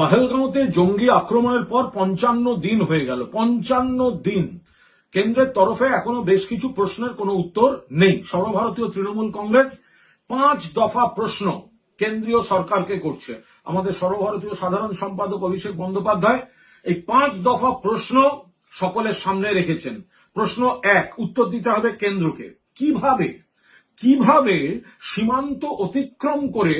পাহেলগাঁওতে জঙ্গি আক্রমণের পর পঞ্চান্ন দিন হয়ে গেল, পঞ্চান্ন দিন। কেন্দ্রের তরফে এখনও বেশ কিছু প্রশ্নের কোনো উত্তর নেই। সর্বভারতীয় তৃণমূল কংগ্রেস পাঁচ দফা প্রশ্ন কেন্দ্রীয় সরকারকে করছে। আমাদের সর্বভারতীয় সাধারণ সম্পাদক অভিষেক বন্দ্যোপাধ্যায় এই পাঁচ দফা প্রশ্ন সকলের সামনে রেখেছেন। প্রশ্ন এক, উত্তর দিতে হবে কেন্দ্রকে। কীভাবে? কীভাবে সীমান্ত অতিক্রম করে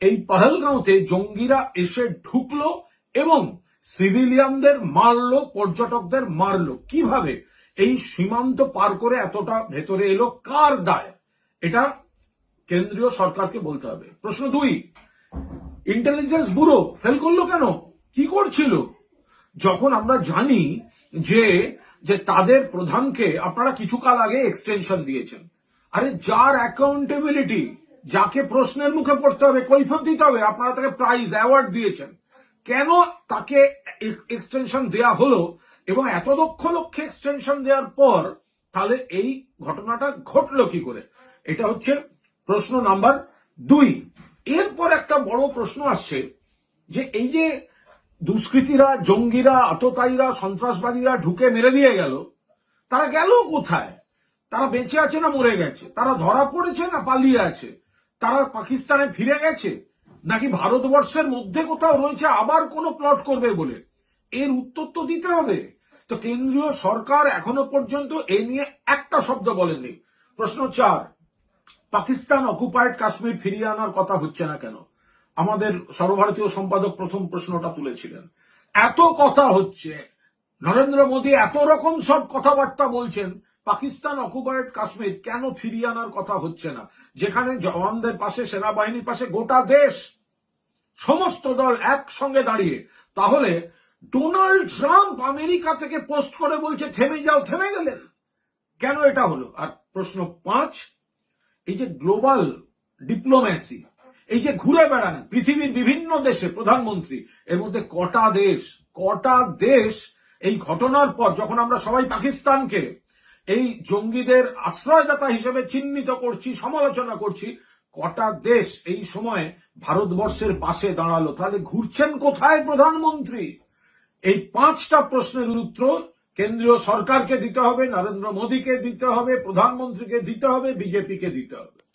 এই পাহেলগাঁওতে জঙ্গিরা এসে ঢুকলো এবং সিভিলিয়ানদের মারলো, পর্যটকদের মারলো। কীভাবে? এই সীমান্ত পার করে এতটা ভেতরে এলো, কার দায়? এটা কেন্দ্রীয় সরকারকে বলতে হবে। প্রশ্ন দুই ইন্টেলিজেন্স ব্যুরো ফেল করল কেন? কি করছিল? যখন আমরা জানি যে যে তাদের প্রধানকে আপনারা কিছু কাল আগে এক্সটেনশন দিয়েছেন। আরে যার অ্যাকাউন্টেবিলিটি যাকে প্রশ্নের মুখে পড়তে হবে, কৈফত দিতে হবে, আপনারা তাকে প্রাইজ অ্যাওয়ার্ড দিয়েছেন। কেন তাকে এক্সটেনশন দেয়া হলো এবং এত লক্ষ লক্ষ এক্সটেনশন দেওয়ার পর তাহলে এই ঘটনাটা ঘটলো কি করে? এটা হচ্ছে প্রশ্ন নাম্বার দুই। এরপর একটা বড় প্রশ্ন আসছে যে এই যে দুষ্কৃতীরা, জঙ্গিরা, আততায়ীরা, সন্ত্রাসবাদীরা ঢুকে মেরে দিয়ে গেল, তারা গেল কোথায়? তারা বেঁচে আছে না মরে গেছে? তারা ধরা পড়েছে না পালিয়ে আছে? তারা পাকিস্তানে ফিরে গেছে? নাকি ভারতবর্ষের মধ্যে কোথাও রয়েছে আবার কোনো প্লট করবে বলে? এর উত্তর তো দিতে হবে। তো কেন্দ্রীয় সরকার এখনও পর্যন্ত এ নিয়ে একটা শব্দ বলেননি। প্রশ্ন চার, পাকিস্তান অকুপায়েড কাশ্মীর ফিরিয়ে আনার কথা হচ্ছে না কেন? আমাদের সর্বভারতীয় সম্পাদক প্রথম প্রশ্নটা তুলেছিলেন। এত কথা হচ্ছে, নরেন্দ্র মোদী এত রকম সব কথাবার্তা বলছেন পাকিস্তান অকুপায়েড কাশ্মীর কেন ফিরিয়ে আনার কথা হচ্ছে না? যেখানে জওয়ানদের পাশে, সেনাবাহিনীর পাশে গোটা দেশ, সমস্ত দল একসঙ্গে দাঁড়িয়ে। তাহলে ডোনাল্ড ট্রাম্প আমেরিকা থেকে পোস্ট করে বলছে, থেমে যাও, থেমে গেলেন কেন এটা হলো? আর প্রশ্ন পাঁচ, এই যে গ্লোবাল ডিপ্লোম্যাসি, এই যে ঘুরে বেড়ান, পৃথিবীর বিভিন্ন দেশে প্রধানমন্ত্রী, এর মধ্যে কটা দেশ কটা দেশ এই ঘটনার পর, যখন আমরা সবাই পাকিস্তানকে এই জঙ্গিদের আশ্রয়দাতা হিসেবে চিহ্নিত করছি, সমালোচনা করছি। কটা দেশ এই সময় ভারতবর্ষের পাশে দাঁড়াল। তাহলে ঘুরছেন কোথায় প্রধানমন্ত্রী? এই পাঁচটা প্রশ্নের উত্তর কেন্দ্রীয় সরকারকে দিতে হবে, নরেন্দ্র মোদীকে দিতে হবে, প্রধানমন্ত্রীকে দিতে হবে, বিজেপিকে দিতে হবে।